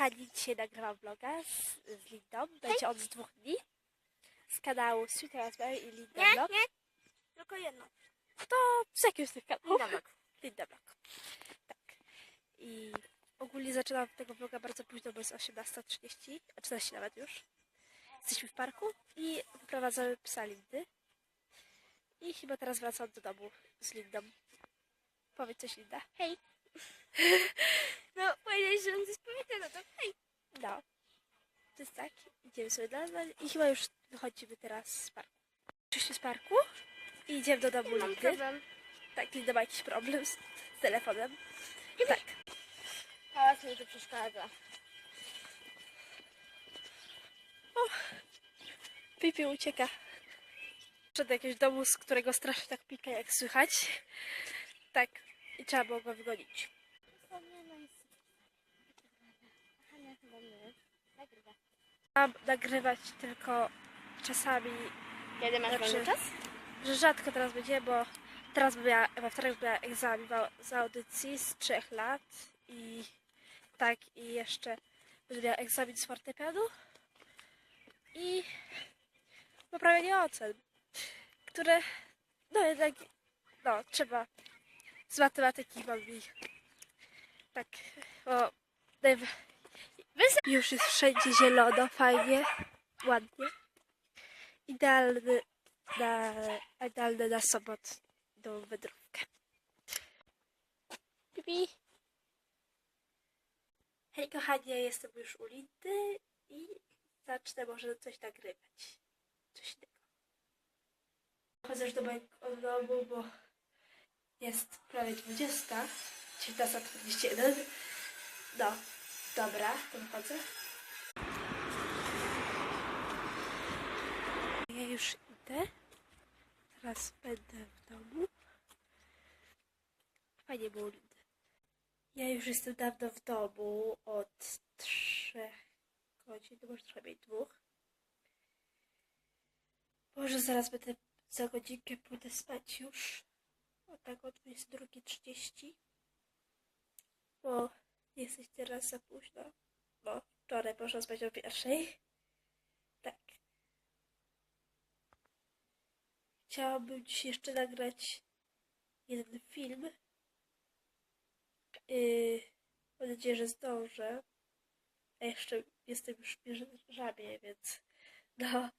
kochani, dzisiaj nagrywam vloga z, z Lindą. Będzie on z dwóch dni. Z kanału Sweet Raspberry i Linda Nie, Vlog. nie. Tylko jedno. To z jakiego z tych kanałów? Linda Vlog. Linda Vlog. Tak. I ogólnie zaczynam tego vloga bardzo późno, bo jest 18.30, a 14 nawet już. Jesteśmy w parku i wyprowadzamy psa Lindy. I chyba teraz wracam do domu z Lindą. Powiedz coś Linda. Hej. No, powiedziałeś, że on coś powiedział, no to hej. No. To jest tak. Idziemy sobie na na- i chyba już wychodzimy teraz z parku. Przyszliśmy z parku i idziemy do domu Mam problem. Tak, Linda ma jakiś problem z, z telefonem. Tak. Pałac mi tu przeszkadza. Pipi ucieka. Przed jakiegoś domu, z którego strasznie tak pika, jak słychać. Tak. I trzeba było go wygonić. Mam nagrywać tylko czasami, Kiedy masz Znaczy- czas? że rzadko teraz będzie, bo teraz miała, we wtorek miała egzamin z audycji z trzech lat i tak i jeszcze będzie miała egzamin z fortepianu i poprawienie ocen, które no jednak no trzeba z matematyki mam tak o już jest wszędzie zielono, fajnie, ładnie idealny na, idealny na sobotną wędrówkę. Pipi. Hej kochanie, jestem już u Lindy i zacznę może coś nagrywać. Coś innego. Chodzę już do mojego domu, bo jest prawie 20, 19.41. No, dobra, to wychodzę. Ja już idę. Teraz będę w domu. Fajnie było. Ja już jestem dawno w domu od trzech godzin, może trochę mniej dwóch. Może zaraz będę za godzinkę pójdę spać już. O tak o 22.30. Bo jesteś teraz za późno. Bo wczoraj poszłam spać o pierwszej. Tak. Chciałabym dziś jeszcze nagrać jeden film. Yy, mam nadzieję, że zdążę. A jeszcze jestem już w piżamie, więc no.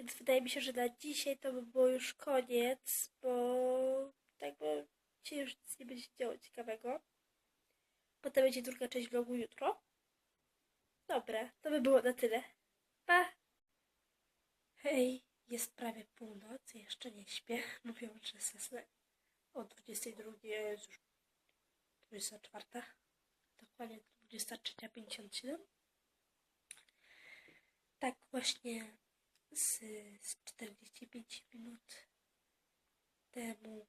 Więc wydaje mi się, że na dzisiaj to by było już koniec, bo tak bo dzisiaj już nic nie będzie działo ciekawego. Potem będzie druga część vlogu jutro. Dobra, to by było na tyle. Pa! Hej, jest prawie północ, jeszcze nie śpię. Mówią, że sesnę o 22 jest już 24. Dokładnie 23.57. Tak właśnie z, z 45 minut temu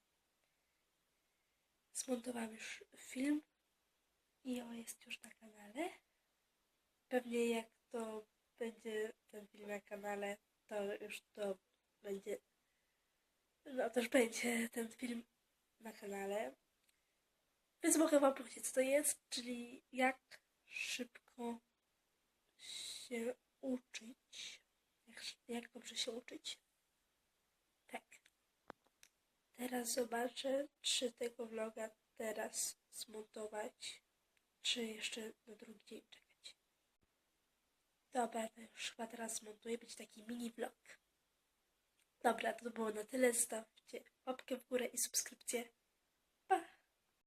zmontowałam już film i on jest już na kanale. Pewnie jak to będzie ten film na kanale, to już to będzie. No też będzie ten film na kanale. Więc mogę wam powiedzieć, co to jest, czyli jak szybko się uczyć. Jak, dobrze się uczyć. Tak. Teraz zobaczę, czy tego vloga teraz zmontować, czy jeszcze na drugi dzień czekać. Dobra, to już chyba teraz zmontuję, być taki mini vlog. Dobra, to było na tyle. Zostawcie łapkę w górę i subskrypcję.